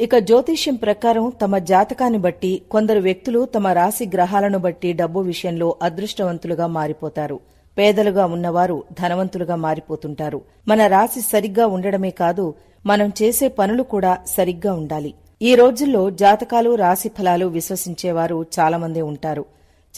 ఇక జ్యోతిష్యం ప్రకారం తమ జాతకాన్ని బట్టి కొందరు వ్యక్తులు తమ రాశి గ్రహాలను బట్టి డబ్బు విషయంలో అదృష్టవంతులుగా మారిపోతారు. పేదలుగా ఉన్నవారు ధనవంతులుగా మారిపోతుంటారు. మన రాశి సరిగ్గా ఉండడమే కాదు మనం చేసే పనులు కూడా సరిగ్గా ఉండాలి. ఈ రోజుల్లో జాతకాలు రాశి ఫలాలు విశ్వసించేవారు చాలామంది ఉంటారు.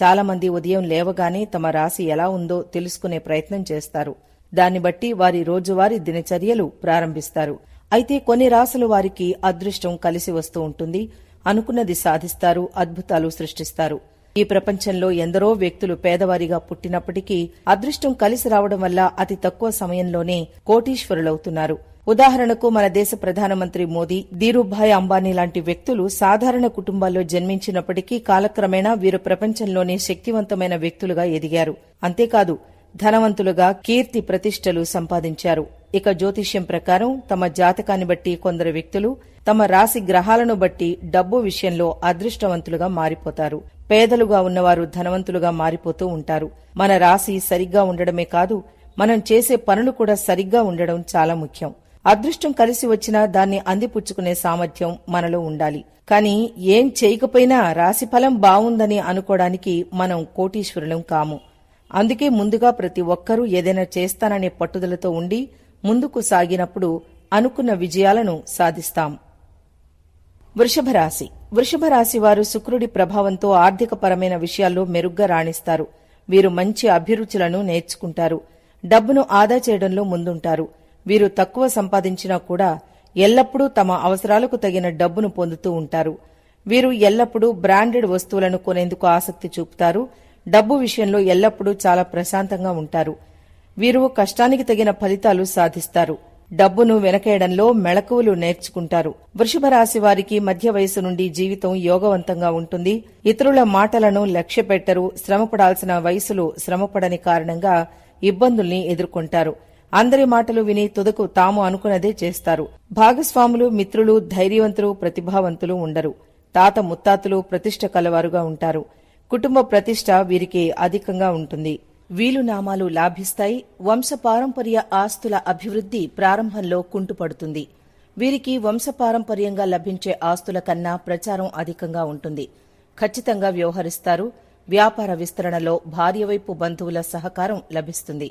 చాలామంది ఉదయం లేవగానే తమ రాశి ఎలా ఉందో తెలుసుకునే ప్రయత్నం చేస్తారు. దాన్ని బట్టి వారి రోజువారీ దినచర్యలు ప్రారంభిస్తారు. అయితే కొన్ని రాసులు వారికి అదృష్టం కలిసి వస్తూ ఉంటుంది. అనుకున్నది సాధిస్తారు అద్భుతాలు సృష్టిస్తారు. ఈ ప్రపంచంలో ఎందరో వ్యక్తులు పేదవారిగా పుట్టినప్పటికీ అదృష్టం కలిసి రావడం వల్ల అతి తక్కువ సమయంలోనే కోటీశ్వరులవుతున్నారు. ఉదాహరణకు మన దేశ ప్రధానమంత్రి మోదీ ధీరుభాయ్ అంబానీ లాంటి వ్యక్తులు సాధారణ కుటుంబాల్లో జన్మించినప్పటికీ కాలక్రమేణా వీరు ప్రపంచంలోనే శక్తివంతమైన వ్యక్తులుగా ఎదిగారు. అంతేకాదు ధనవంతులుగా కీర్తి ప్రతిష్టలు సంపాదించారు. ఇక జ్యోతిష్యం ప్రకారం తమ జాతకాన్ని బట్టి కొందరు వ్యక్తులు తమ రాశి గ్రహాలను బట్టి డబ్బు విషయంలో అదృష్టవంతులుగా మారిపోతారు. పేదలుగా ఉన్నవారు ధనవంతులుగా మారిపోతూ ఉంటారు. మన రాశి సరిగ్గా ఉండడమే కాదు మనం చేసే పనులు కూడా సరిగ్గా ఉండడం చాలా ముఖ్యం. అదృష్టం కలిసి వచ్చినా దాన్ని అందిపుచ్చుకునే సామర్థ్యం మనలో ఉండాలి. కానీ ఏం చేయకపోయినా రాశిఫలం బావుందని అనుకోవడానికి మనం కోటీశ్వరులం కాము. అందుకే ముందుగా ప్రతి ఒక్కరూ ఏదైనా చేస్తాననే పట్టుదలతో ఉండి ముందుకు సాగినప్పుడు అనుకున్న విజయాలను సాధిస్తాం. వృషభరాశి వృషభరాశి వారు శుక్రుడి ప్రభావంతో ఆర్థికపరమైన విషయాల్లో మెరుగ్గా రాణిస్తారు. వీరు మంచి అభిరుచులను నేర్చుకుంటారు. డబ్బును ఆదా చేయడంలో ముందుంటారు. వీరు తక్కువ సంపాదించినా కూడా ఎల్లప్పుడూ తమ అవసరాలకు తగిన డబ్బును పొందుతూ ఉంటారు. వీరు ఎల్లప్పుడూ బ్రాండెడ్ వస్తువులను కొనేందుకు ఆసక్తి చూపుతారు. డబ్బు విషయంలో ఎల్లప్పుడూ చాలా ప్రశాంతంగా ఉంటారు. వీరు కష్టానికి తగిన ఫలితాలు సాధిస్తారు. డబ్బును వెనకేయడంలో మెళకువలు నేర్చుకుంటారు. వృషభ రాశి వారికి మధ్య వయసు నుండి జీవితం యోగవంతంగా ఉంటుంది. ఇతరుల మాటలను లక్ష్యపెట్టరు. శ్రమపడాల్సిన వయసులో శ్రమపడని కారణంగా ఇబ్బందుల్ని ఎదుర్కొంటారు. అందరి మాటలు విని తుదకు తాము అనుకున్నదే చేస్తారు. భాగస్వాములు మిత్రులు ధైర్యవంతులు ప్రతిభావంతులు ఉండరు. తాత ముత్తాతలు ప్రతిష్ట కలవారుగా ఉంటారు. కుటుంబ ప్రతిష్ట వీరికి అధికంగా ఉంటుంది. వీలునామాలు లాభిస్తాయి వంశపారంపర్య ఆస్తుల అభివృద్ధి ప్రారంభంలో కుంటుపడుతుంది. వీరికి వంశపారంపర్యంగా లభించే ఆస్తుల కన్నా ప్రచారం అధికంగా ఉంటుంది. ఖచ్చితంగా వ్యవహరిస్తారు. వ్యాపార విస్తరణలో భార్యవైపు బంధువుల సహకారం లభిస్తుంది.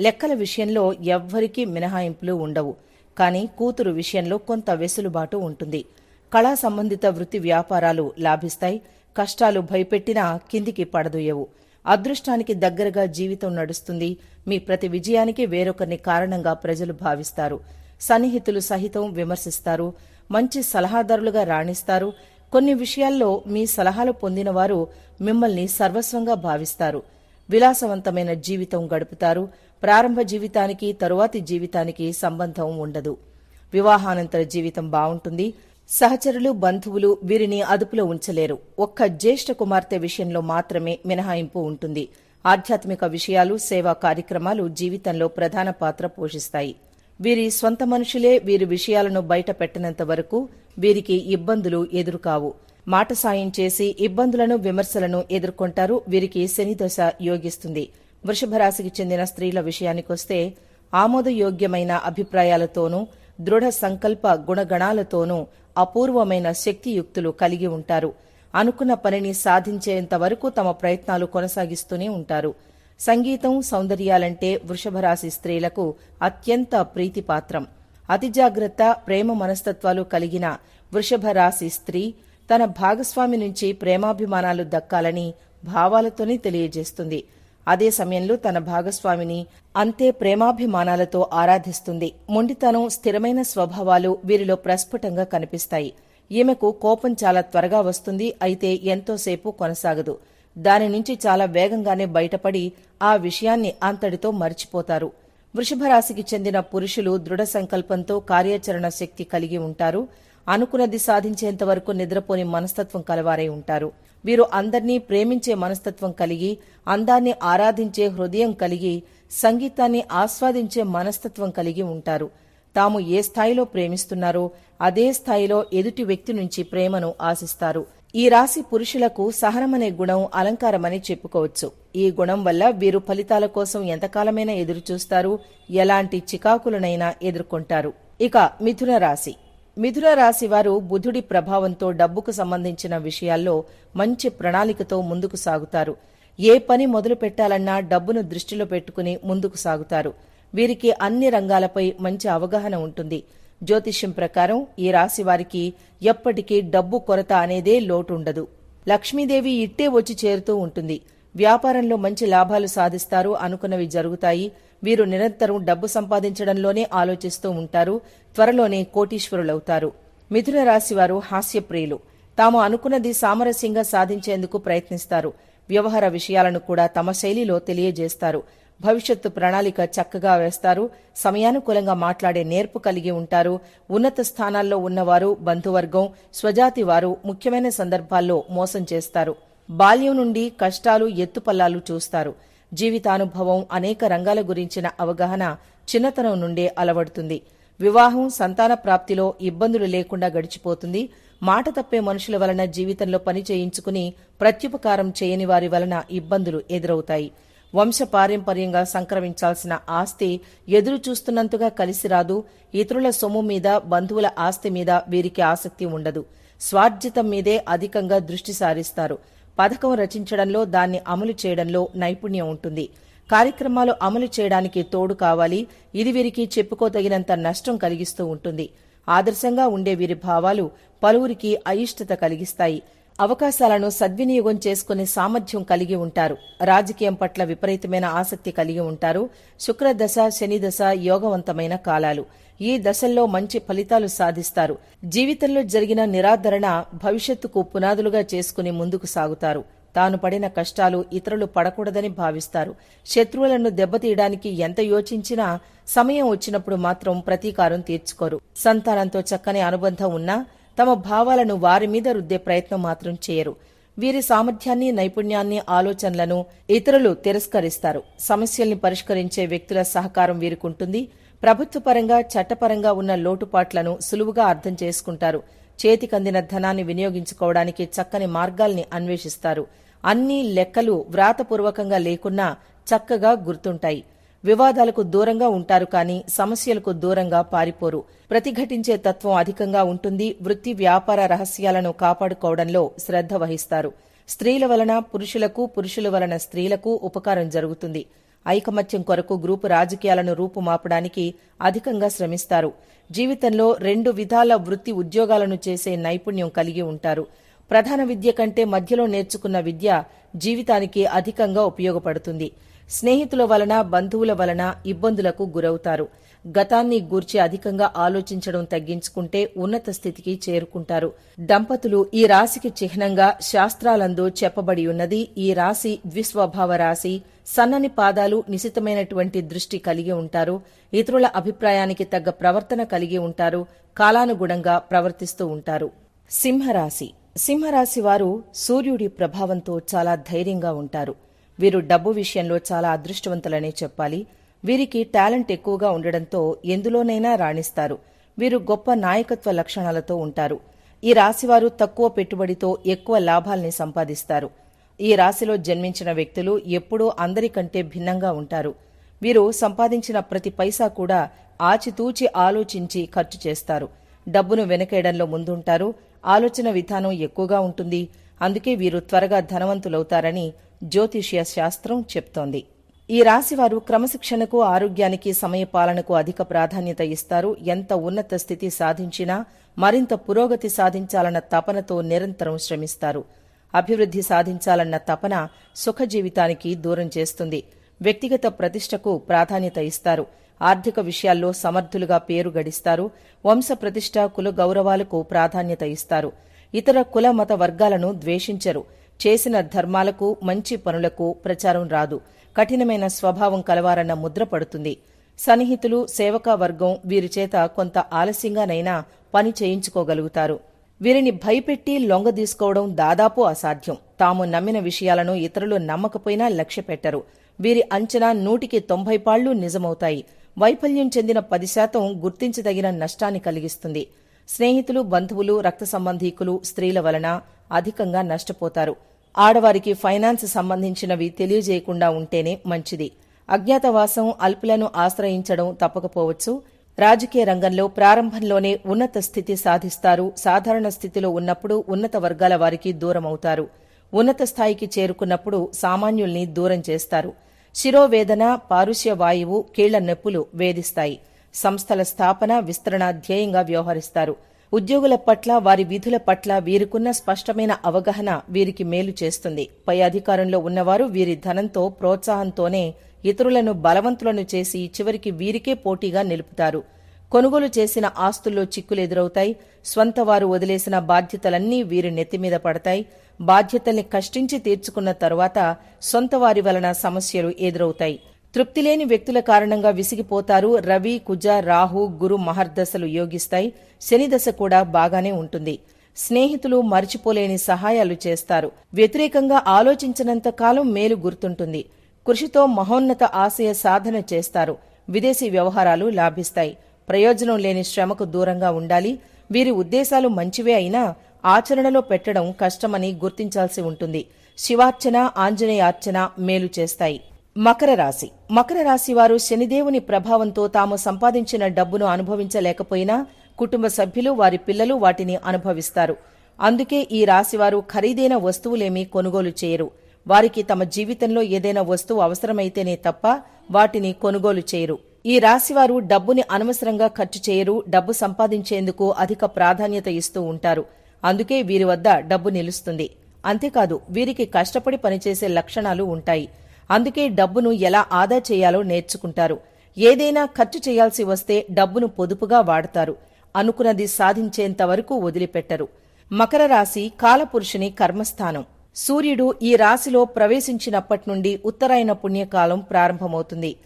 లెక్కల విషయంలో ఎవ్వరికీ మినహాయింపులు ఉండవు. కానీ కూతురు విషయంలో కొంత వెసులుబాటు ఉంటుంది. కళా సంబంధిత వృత్తి వ్యాపారాలు లాభిస్తాయి. కష్టాలు భయపెట్టినా కిందికి పడదోయవు. అదృష్టానికి దగ్గరగా జీవితం నడుస్తుంది. మీ ప్రతి విజయానికి వేరొకరిని కారణంగా ప్రజలు భావిస్తారు. సన్నిహితులు సహితం విమర్శిస్తారు. మంచి సలహాదారులుగా రాణిస్తారు. కొన్ని విషయాల్లో మీ సలహాలు పొందినవారు మిమ్మల్ని సర్వస్వంగా భావిస్తారు. విలాసవంతమైన జీవితం గడుపుతారు. ప్రారంభ జీవితానికి తరువాతి జీవితానికి సంబంధం ఉండదు. వివాహానంతర జీవితం బావుంటుంది సహచరులు బంధువులు వీరిని అదుపులో ఉంచలేరు. ఒక్క జ్యేష్ఠ కుమార్తె విషయంలో మాత్రమే మినహాయింపు ఉంటుంది. ఆధ్యాత్మిక విషయాలు సేవా కార్యక్రమాలు జీవితంలో ప్రధాన పాత్ర పోషిస్తాయి. వీరి స్వంత మనుషులే వీరి విషయాలను బయట పెట్టినంత వరకు వీరికి ఇబ్బందులు ఎదురుకావు. మాట సాయం చేసి ఇబ్బందులను విమర్శలను ఎదుర్కొంటారు. వీరికి శనిదశ యోగిస్తుంది. వృషభరాశికి చెందిన స్త్రీల విషయానికొస్తే ఆమోదయోగ్యమైన అభిప్రాయాలతోనూ దృఢ సంకల్ప గుణగణాలతోనూ అపూర్వమైన శక్తియుక్తులు కలిగి ఉంటారు. అనుకున్న పనిని సాధించేంత వరకు తమ ప్రయత్నాలు కొనసాగిస్తూనే ఉంటారు. సంగీతం సౌందర్యాలంటే వృషభరాశి స్త్రీలకు అత్యంత ప్రీతిపాత్రం. అతి జాగ్రత్త ప్రేమ మనస్తత్వాలు కలిగిన వృషభరాశి స్త్రీ తన భాగస్వామి నుంచి ప్రేమాభిమానాలు దక్కాలని భావాలతోనే తెలియజేస్తుంది. అదే సమయంలో తన భాగస్వామిని అంతే ప్రేమాభిమానాలతో ఆరాధిస్తుంది. మొండితనం స్థిరమైన స్వభావాలు వీరిలో ప్రస్ఫుటంగా కనిపిస్తాయి. ఈమెకు కోపం చాలా త్వరగా వస్తుంది అయితే ఎంతోసేపు కొనసాగదు. దాని నుంచి చాలా వేగంగానే బయటపడి ఆ విషయాన్ని అంతటితో మర్చిపోతారు. వృషభరాశికి చెందిన పురుషులు దృఢ సంకల్పంతో కార్యాచరణ శక్తి కలిగి ఉంటారు. అనుకున్నది సాధించేంత వరకు నిద్రపోని మనస్తత్వం కలవారై ఉంటారు. వీరు అందర్నీ ప్రేమించే మనస్తత్వం కలిగి అందాన్ని ఆరాధించే హృదయం కలిగి సంగీతాన్ని ఆస్వాదించే మనస్తత్వం కలిగి ఉంటారు. తాము ఏ స్థాయిలో ప్రేమిస్తున్నారో అదే స్థాయిలో ఎదుటి వ్యక్తి నుంచి ప్రేమను ఆశిస్తారు. ఈ రాశి పురుషులకు సహనమనే గుణం అలంకారమని చెప్పుకోవచ్చు. ఈ గుణం వల్ల వీరు ఫలితాల కోసం ఎంతకాలమైనా ఎదురుచూస్తారు ఎలాంటి చికాకులనైనా ఎదుర్కొంటారు. ఇక మిథున రాశి. మిథున రాశి వారు బుధుడి ప్రభావంతో డబ్బుకు సంబంధించిన విషయాల్లో మంచి ప్రణాళికతో ముందుకు సాగుతారు. ఏ పని మొదలు పెట్టాలన్నా డబ్బును దృష్టిలో పెట్టుకుని ముందుకు సాగుతారు. వీరికి అన్ని రంగాలపై మంచి అవగాహన ఉంటుంది. జ్యోతిష్యం ప్రకారం ఈ రాశి వారికి ఎప్పటికీ డబ్బు కొరత అనేదే లోటుండదు. లక్ష్మీదేవి ఇట్టే వచ్చి చేరుతూ ఉంటుంది. వ్యాపారంలో మంచి లాభాలు సాధిస్తారు అనుకున్నవి జరుగుతాయి. వీరు నిరంతరం డబ్బు సంపాదించడంలోనే ఆలోచిస్తూ ఉంటారు త్వరలోనే కోటీశ్వరులవుతారు. మిథున రాశి వారు హాస్యప్రియులు. తాము అనుకున్నది సామరస్యంగా సాధించేందుకు ప్రయత్నిస్తారు. వ్యవహార విషయాలను కూడా తమ శైలిలో తెలియజేస్తారు. భవిష్యత్తు ప్రణాళిక చక్కగా వేస్తారు. సమయానుకూలంగా మాట్లాడే నేర్పు కలిగి ఉంటారు. ఉన్నత స్థానాల్లో ఉన్నవారు బంధువర్గం స్వజాతి వారు ముఖ్యమైన సందర్భాల్లో మోసం చేస్తారు. బాల్యం నుండి కష్టాలు ఎత్తుపల్లాలు చూస్తారు. జీవితానుభవం అనేక రంగాల గురించిన అవగాహన చిన్నతనం నుండే అలవడుతుంది. వివాహం సంతాన ప్రాప్తిలో ఇబ్బందులు లేకుండా గడిచిపోతుంది. మాట తప్పే మనుషుల వలన జీవితంలో పని చేయించుకుని ప్రత్యుపకారం చేయని వారి వలన ఇబ్బందులు ఎదురవుతాయి. వంశ పారంపర్యంగా సంక్రమించాల్సిన ఆస్తి ఎదురు చూస్తున్నంతగా కలిసి రాదు. ఇతరుల సొమ్ము మీద బంధువుల ఆస్తి మీద వీరికి ఆసక్తి ఉండదు. స్వార్జితం మీదే అధికంగా దృష్టి సారిస్తారు. పథకం రచించడంలో దాన్ని అమలు చేయడంలో నైపుణ్యం ఉంటుంది. కార్యక్రమాలు అమలు చేయడానికి తోడు కావాలి. ఇది వీరికి చెప్పుకోదగినంత నష్టం కలిగిస్తూ ఉంటుంది. ఆదర్శంగా ఉండే వీరి భావాలు పలువురికి అయిష్టత కలిగిస్తాయి. అవకాశాలను సద్వినియోగం చేసుకునే సామర్థ్యం కలిగి ఉంటారు. రాజకీయం పట్ల విపరీతమైన ఆసక్తి కలిగి ఉంటారు. శుక్రదశ శనిదశ యోగవంతమైన కాలాలు. ఈ దశల్లో మంచి ఫలితాలు సాధిస్తారు. జీవితంలో జరిగిన నిరాధరణ భవిష్యత్తుకు పునాదులుగా చేసుకుని ముందుకు సాగుతారు. తాను పడిన కష్టాలు ఇతరులు పడకూడదని భావిస్తారు. శత్రువులను దెబ్బతీయడానికి ఎంత యోచించినా సమయం వచ్చినప్పుడు మాత్రం ప్రతీకారం తీర్చుకోరు. సంతానంతో చక్కని అనుబంధం ఉన్నా తమ భావాలను వారి మీద రుద్దే ప్రయత్నం మాత్రం చేయరు. వీరి సామర్థ్యాన్ని నైపుణ్యాన్ని ఆలోచనలను ఇతరులు తిరస్కరిస్తారు. సమస్యల్ని పరిష్కరించే వ్యక్తుల సహకారం వీరికుంటుంది ప్రభుత్వపరంగా చట్టపరంగా ఉన్న లోటుపాట్లను సులువుగా అర్థం చేసుకుంటారు. చేతికందిన ధనాన్ని వినియోగించుకోవడానికి చక్కని మార్గాల్ని అన్వేషిస్తారు. అన్ని లెక్కలు వ్రాతపూర్వకంగా లేకున్నా చక్కగా గుర్తుంటాయి. వివాదాలకు దూరంగా ఉంటారు కానీ సమస్యలకు దూరంగా పారిపోరు. ప్రతిఘటించే తత్వం అధికంగా ఉంటుంది. వృత్తి వ్యాపార రహస్యాలను కాపాడుకోవడంలో శ్రద్ధ వహిస్తారు. స్త్రీల వలన పురుషులకు పురుషుల వలన స్త్రీలకు ఉపకారం జరుగుతుంది. ఐకమత్యం కొరకు గ్రూపు రాజకీయాలను రూపుమాపడానికి అధికంగా శ్రమిస్తారు. జీవితంలో రెండు విధాల వృత్తి ఉద్యోగాలను చేసే నైపుణ్యం కలిగి ఉంటారు. ప్రధాన విద్య కంటే మధ్యలో నేర్చుకున్న విద్య జీవితానికి అధికంగా ఉపయోగపడుతుంది. స్నేహితుల వలన బంధువుల వలన ఇబ్బందులకు గురవుతారు. గతాన్ని గూర్చి అధికంగా ఆలోచించడం తగ్గించుకుంటే ఉన్నత స్థితికి చేరుకుంటారు. దంపతులు ఈ రాశికి చిహ్నంగా శాస్త్రాలందు చెప్పబడి ఉన్నది. ఈ రాశి ద్విస్వభావ రాశి సన్నని పాదాలు నిశితమైనటువంటి దృష్టి కలిగి ఉంటారు. ఇతరుల అభిప్రాయానికి తగ్గ ప్రవర్తన కలిగి ఉంటారు. కాలానుగుణంగా ప్రవర్తిస్తూ ఉంటారు. సింహరాశి. సింహరాశి వారు సూర్యుడి ప్రభావంతో చాలా ధైర్యంగా ఉంటారు. వీరు డబ్బు విషయంలో చాలా అదృష్టవంతులనే చెప్పాలి. వీరికి టాలెంట్ ఎక్కువగా ఉండడంతో ఎందులోనైనా రాణిస్తారు. వీరు గొప్ప నాయకత్వ లక్షణాలతో ఉంటారు. ఈ రాశివారు తక్కువ పెట్టుబడితో ఎక్కువ లాభాల్ని సంపాదిస్తారు. ఈ రాశిలో జన్మించిన వ్యక్తులు ఎప్పుడూ అందరికంటే భిన్నంగా ఉంటారు. వీరు సంపాదించిన ప్రతి పైసా కూడా ఆచితూచి ఆలోచించి ఖర్చు చేస్తారు. డబ్బును వెనకేయడంలో ముందుంటారు. ఆలోచన విధానం ఎక్కువగా ఉంటుంది. అందుకే వీరు త్వరగా ధనవంతులవుతారని జ్యోతిష్య శాస్త్రం చెప్తోంది. ఈ రాశివారు క్రమశిక్షణకు ఆరోగ్యానికి సమయపాలనకు అధిక ప్రాధాన్యత ఇస్తారు. ఎంత ఉన్నత స్థితి సాధించినా మరింత పురోగతి సాధించాలన్న తపనతో నిరంతరం శ్రమిస్తారు. అభివృద్ధి సాధించాలన్న తపన సుఖ జీవితానికి దూరం చేస్తుంది. వ్యక్తిగత ప్రతిష్టకు ప్రాధాన్యత ఇస్తారు. ఆర్థిక విషయాల్లో సమర్థులుగా పేరు గడిస్తారు. వంశ ప్రతిష్ట కుల గౌరవాలకు ప్రాధాన్యత ఇస్తారు. ఇతర కుల మత వర్గాలను ద్వేషించరు. చేసిన ధర్మాలకు మంచి పనులకు ప్రచారం రాదు. కఠినమైన స్వభావం కలవారన్న ముద్ర పడుతుంది. సన్నిహితులు సేవకా వర్గం వీరి చేత కొంత ఆలస్యంగానైనా పని చేయించుకోగలుగుతారు. వీరిని భయపెట్టి లొంగదీసుకోవడం దాదాపు అసాధ్యం. తాము నమ్మిన విషయాలను ఇతరులు నమ్మకపోయినా లక్ష్యపెట్టరు వీరి అంచనా నూటికి తొంభై పాళ్ళు నిజమవుతాయి. వైఫల్యం చెందిన పది శాతం గుర్తించదగిన నష్టాన్ని కలిగిస్తుంది. స్నేహితులు బంధువులు రక్త సంబంధీకులు స్త్రీల వలన అధికంగా నష్టపోతారు. ఆడవారికి ఫైనాన్స్ సంబంధించినవి తెలియజేయకుండా ఉంటేనే మంచిది. అజ్ఞాతవాసం అల్పులను ఆశ్రయించడం తప్పకపోవచ్చు. రాజకీయ రంగంలో ప్రారంభంలోనే ఉన్నత స్థితి సాధిస్తారు. సాధారణ స్థితిలో ఉన్నప్పుడు ఉన్నత వర్గాల వారికి దూరమవుతారు. ఉన్నత స్థాయికి చేరుకున్నప్పుడు సామాన్యుల్ని దూరం చేస్తారు. శిరోవేదన పారుష్య వాయువు కీళ్ళ నొప్పులు వేధిస్తాయి. సంస్థల స్థాపన విస్తరణ ధ్యేయంగా వ్యవహరిస్తారు. ఉద్యోగుల పట్ల వారి విధుల పట్ల వీరికున్న స్పష్టమైన అవగాహన వీరికి మేలు చేస్తుంది. పై అధికారంలో ఉన్నవారు వీరి ధనంతో ప్రోత్సాహంతోనే ఇతరులను బలవంతులను చేసి చివరికి వీరికే పోటీగా నిలుపుతారు. కొనుగోలు చేసిన ఆస్తుల్లో చిక్కులు ఎదురవుతాయి స్వంత వారు వదిలేసిన బాధ్యతలన్నీ వీరి నెత్తిమీద పడతాయి. బాధ్యతల్ని కష్టించి తీర్చుకున్న తరువాత సొంత వారి వలన సమస్యలు ఎదురవుతాయి. తృప్తిలేని వ్యక్తుల కారణంగా విసిగిపోతారు రవి కుజ రాహు గురు మహర్దశలు యోగిస్తాయి. శనిదశ కూడా బాగానే ఉంటుంది. స్నేహితులు మర్చిపోలేని సహాయాలు చేస్తారు. వ్యతిరేకంగా ఆలోచించినంత కాలం మేలు గుర్తుంటుంది. కృషితో మహోన్నత ఆశయ సాధన చేస్తారు. విదేశీ వ్యవహారాలు లాభిస్తాయి. ప్రయోజనం లేని శ్రమకు దూరంగా ఉండాలి. వీరి ఉద్దేశాలు మంచివే అయినా ఆచరణలో పెట్టడం కష్టమని గుర్తించాల్సి ఉంటుంది. శివార్చన ఆంజనేయార్చన మేలు చేస్తాయి. మకర రాశి. మకర రాశి వారు శనిదేవుని ప్రభావంతో తాము సంపాదించిన డబ్బును అనుభవించలేకపోయినా కుటుంబ సభ్యులు వారి పిల్లలు వాటిని అనుభవిస్తారు. అందుకే ఈ రాశివారు ఖరీదైన వస్తువులేమీ కొనుగోలు చేయరు. వారికి తమ జీవితంలో ఏదైనా వస్తువు అవసరమైతేనే తప్ప వాటిని కొనుగోలు చేయరు. ఈ రాశివారు డబ్బుని అనవసరంగా ఖర్చు చేయరు డబ్బు సంపాదించేందుకు అధిక ప్రాధాన్యత ఇస్తూ ఉంటారు. అందుకే వీరి వద్ద డబ్బు నిలుస్తుంది. అంతేకాదు వీరికి కష్టపడి పనిచేసే లక్షణాలు ఉంటాయి. అందుకే డబ్బును ఎలా ఆదా చేయాలో నేర్చుకుంటారు. ఏదైనా ఖర్చు చేయాల్సి వస్తే డబ్బును పొదుపుగా వాడతారు. అనుకున్నది సాధించేంత వరకు వదిలిపెట్టరు. మకర రాశి కాలపురుషుని కర్మస్థానం. సూర్యుడు ఈ రాశిలో ప్రవేశించినప్పటి నుండి ఉత్తరాయణ పుణ్యకాలం ప్రారంభమవుతుంది.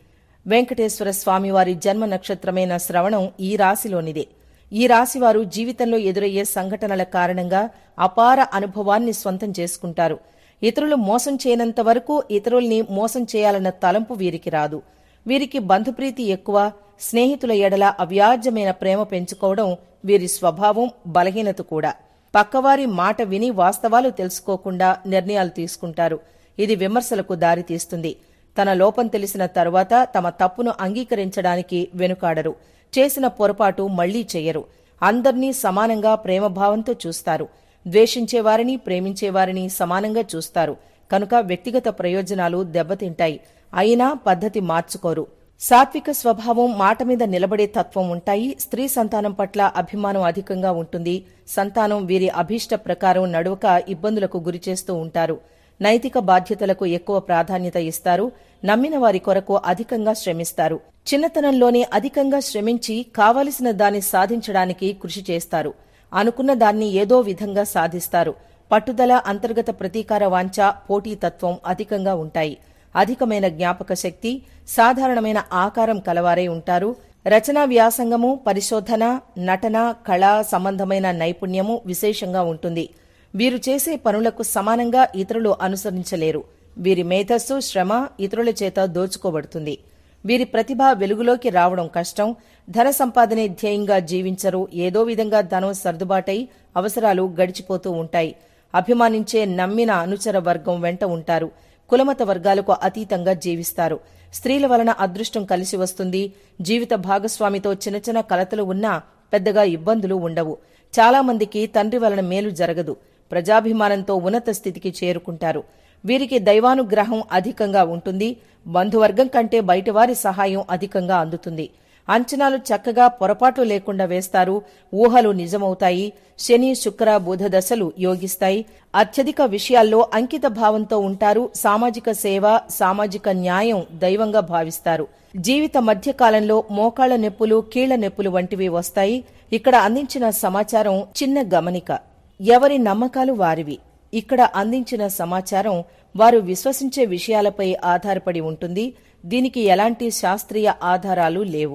వెంకటేశ్వర స్వామివారి జన్మ నక్షత్రమైన శ్రవణం ఈ రాశిలోనిదే. ఈ రాశివారు జీవితంలో ఎదురయ్యే సంఘటనల కారణంగా అపార అనుభవాన్ని స్వంతం చేసుకుంటారు. ఇతరులు మోసం చేయనంత వరకు ఇతరుల్ని మోసం చేయాలన్న తలంపు వీరికి రాదు. వీరికి బంధుప్రీతి ఎక్కువ స్నేహితుల ఎడల అవ్యాజ్యమైన ప్రేమ పెంచుకోవడం వీరి స్వభావం బలహీనత కూడా. పక్కవారి మాట విని వాస్తవాలు తెలుసుకోకుండా నిర్ణయాలు తీసుకుంటారు. ఇది విమర్శలకు దారితీస్తుంది తన లోపం తెలిసిన తరువాత తమ తప్పును అంగీకరించడానికి వెనుకాడరు. చేసిన పొరపాటు మళ్ళీ చెయ్యరు అందర్నీ సమానంగా ప్రేమభావంతో చూస్తారు. ద్వేషించేవారిని ప్రేమించేవారిని సమానంగా చూస్తారు. కనుక వ్యక్తిగత ప్రయోజనాలు దెబ్బతింటాయి. అయినా పద్ధతి మార్చుకోరు. సాత్విక స్వభావం మాట మీద నిలబడే తత్వం ఉంటాయి. స్త్రీ సంతానం పట్ల అభిమానం అధికంగా ఉంటుంది. సంతానం వీరి అభీష్ట ప్రకారం నడవక ఇబ్బందులకు గురిచేస్తూ ఉంటారు. నైతిక బాధ్యతలకు ఎక్కువ ప్రాధాన్యత ఇస్తారు. నమ్మిన వారి కొరకు అధికంగా శ్రమిస్తారు. చిన్నతనంలోనే అధికంగా శ్రమించి కావలసిన దాన్ని సాధించడానికి కృషి చేస్తారు. అనుకున్న దాన్ని ఏదో విధంగా సాధిస్తారు. పట్టుదల అంతర్గత ప్రతీకార వాంఛ పోటీతత్వం అధికంగా ఉంటాయి. అధికమైన జ్ఞాపక శక్తి సాధారణమైన ఆకారం కలవారై ఉంటారు. రచనా వ్యాసంగము పరిశోధన నటన కళా సంబంధమైన నైపుణ్యము విశేషంగా ఉంటుంది. వీరు చేసే పనులకు సమానంగా ఇతరులు అనుసరించలేరు. వీరి మేధస్సు శ్రమ ఇతరుల చేత దోచుకోబడుతుంది. వీరి ప్రతిభ వెలుగులోకి రావడం కష్టం. ధన సంపాదనే ధ్యేయంగా జీవించరు. ఏదో విధంగా ధనం సర్దుబాటై అవసరాలు గడిచిపోతూ ఉంటాయి. అభిమానించే నమ్మిన అనుచర వర్గం వెంట ఉంటారు. కులమత వర్గాలకు అతీతంగా జీవిస్తారు. స్త్రీల వలన అదృష్టం కలిసి వస్తుంది. జీవిత భాగస్వామితో చిన్న చిన్న కలతలు ఉన్నా పెద్దగా ఇబ్బందులు ఉండవు. చాలామందికి తండ్రి వలన మేలు జరగదు. ప్రజాభిమానంతో ఉన్నత స్థితికి చేరుకుంటారు. వీరికి దైవానుగ్రహం అధికంగా ఉంటుంది. బంధువర్గం కంటే బయటవారి సహాయం అధికంగా అందుతుంది. అంచనాలు చక్కగా పొరపాటు లేకుండా వేస్తారు. ఊహలు నిజమవుతాయి. శని శుక్ర బుధ దశలు యోగిస్తాయి. అత్యధిక విషయాల్లో అంకిత భావంతో ఉంటారు. సామాజిక సేవ సామాజిక న్యాయం దైవంగా భావిస్తారు. జీవిత మధ్యకాలంలో మోకాళ్ళ నొప్పులు కీళ్ళ నొప్పులు వంటివి వస్తాయి. ఇక్కడ అందించిన సమాచారం చిన్న గమనిక. ఎవరి నమ్మకాలు వారివి? ఇక్కడ అందించిన సమాచారం వారు విశ్వసించే విషయాలపై ఆధారపడి ఉంటుంది. దీనికి ఎలాంటి శాస్త్రీయ ఆధారాలు లేవు.